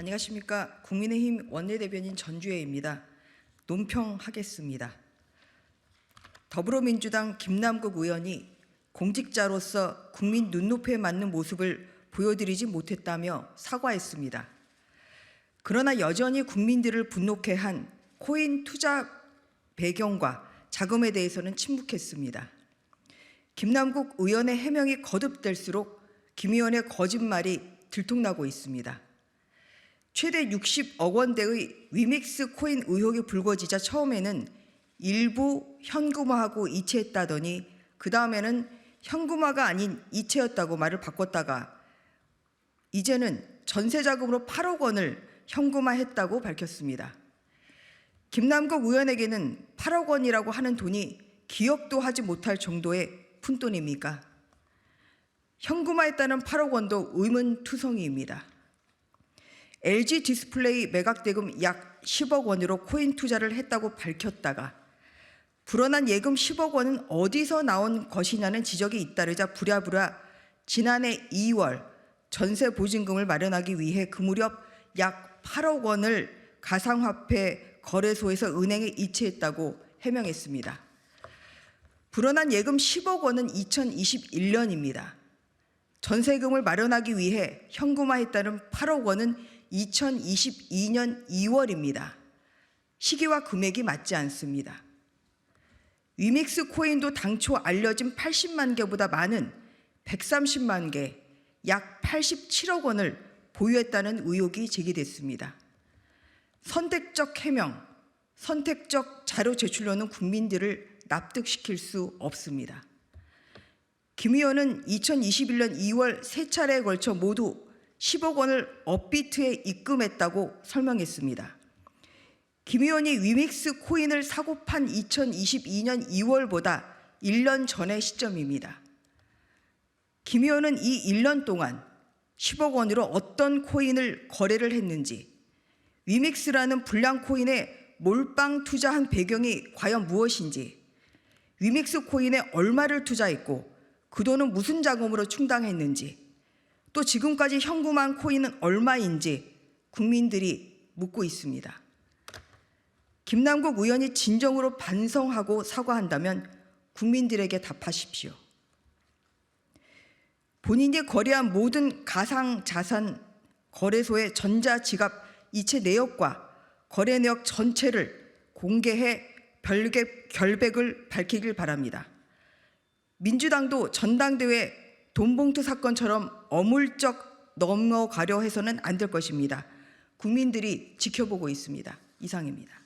안녕하십니까. 국민의힘 원내대변인 전주혜입니다. 논평하겠습니다. 더불어민주당 김남국 의원이 공직자로서 국민 눈높이에 맞는 모습을 보여드리지 못했다며 사과했습니다. 그러나 여전히 국민들을 분노케 한 코인 투자 배경과 자금에 대해서는 침묵했습니다. 김남국 의원의 해명이 거듭될수록 김 의원의 거짓말이 들통나고 있습니다. 최대 60억 원대의 위믹스 코인 의혹이 불거지자 처음에는 일부 현금화하고 이체했다더니 그 다음에는 현금화가 아닌 이체였다고 말을 바꿨다가 이제는 전세 자금으로 8억 원을 현금화했다고 밝혔습니다. 김남국 의원에게는 8억 원이라고 하는 돈이 기억도 하지 못할 정도의 푼돈입니까? 현금화했다는 8억 원도 의문투성이입니다. LG 디스플레이 매각 대금 약 10억 원으로 코인 투자를 했다고 밝혔다가 불어난 예금 10억 원은 어디서 나온 것이냐는 지적이 잇따르자 부랴부랴 지난해 2월 전세 보증금을 마련하기 위해 그 무렵 약 8억 원을 가상화폐 거래소에서 은행에 이체했다고 해명했습니다. 불어난 예금 10억 원은 2021년입니다. 전세금을 마련하기 위해 현금화했다는 8억 원은 2022년 2월입니다. 시기와 금액이 맞지 않습니다. 위믹스 코인도 당초 알려진 80만 개보다 많은 130만 개, 약 87억 원을 보유했다는 의혹이 제기됐습니다. 선택적 해명, 선택적 자료 제출로는 국민들을 납득시킬 수 없습니다. 김 의원은 2021년 2월 세 차례에 걸쳐 모두 10억 원을 업비트에 입금했다고 설명했습니다. 김 의원이 위믹스 코인을 사고 판 2022년 2월보다 1년 전의 시점입니다. 김 의원은 이 1년 동안 10억 원으로 어떤 코인을 거래를 했는지, 위믹스라는 불량 코인에 몰빵 투자한 배경이 과연 무엇인지, 위믹스 코인에 얼마를 투자했고 그 돈은 무슨 자금으로 충당했는지, 또 지금까지 현금한 코인은 얼마인지 국민들이 묻고 있습니다. 김남국 의원이 진정으로 반성하고 사과한다면 국민들에게 답하십시오. 본인이 거래한 모든 가상 자산 거래소의 전자 지갑 이체 내역과 거래 내역 전체를 공개해 별개 결백을 밝히길 바랍니다. 민주당도 전당대회 돈봉투 사건처럼 어물쩍 넘어가려 해서는 안 될 것입니다. 국민들이 지켜보고 있습니다. 이상입니다.